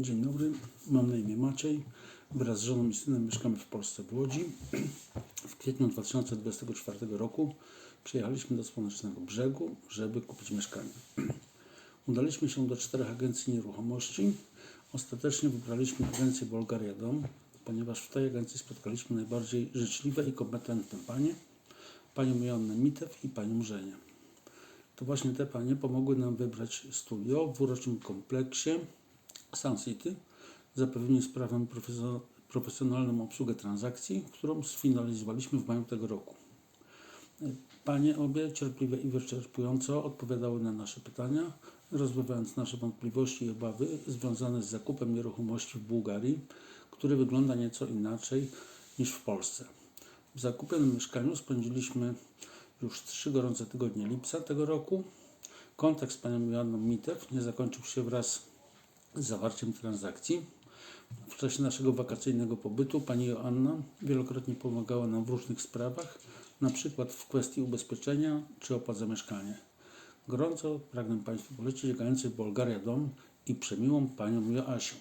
Dzień dobry, mam na imię Maciej. Wraz z żoną i synem mieszkamy w Polsce, w Łodzi. W kwietniu 2024 roku przyjechaliśmy do Słonecznego Brzegu, żeby kupić mieszkanie. Udaliśmy się do czterech agencji nieruchomości. Ostatecznie wybraliśmy agencję Bulgaria Dom, ponieważ w tej agencji spotkaliśmy najbardziej życzliwe i kompetentne panie, panią Joannę Mitew i panią Żenię. To właśnie te panie pomogły nam wybrać studio w uroczym kompleksie Sun City. Zapewnili sprawę profesjo- profesjonalną obsługę transakcji, którą sfinalizowaliśmy w maju tego roku. Panie obie cierpliwie i wyczerpująco odpowiadały na nasze pytania, rozwiewając nasze wątpliwości i obawy związane z zakupem nieruchomości w Bułgarii, który wygląda nieco inaczej niż w Polsce. W zakupionym mieszkaniu spędziliśmy już trzy gorące tygodnie lipca tego roku. Kontakt z panią Joanną Mitew nie zakończył się wraz zawarciem transakcji. W czasie naszego wakacyjnego pobytu pani Joanna wielokrotnie pomagała nam w różnych sprawach, na przykład w kwestii ubezpieczenia czy opłat za mieszkanie. Gorąco pragnę Państwu polecić agencję Bulgaria Dom i przemiłą panią Joasię.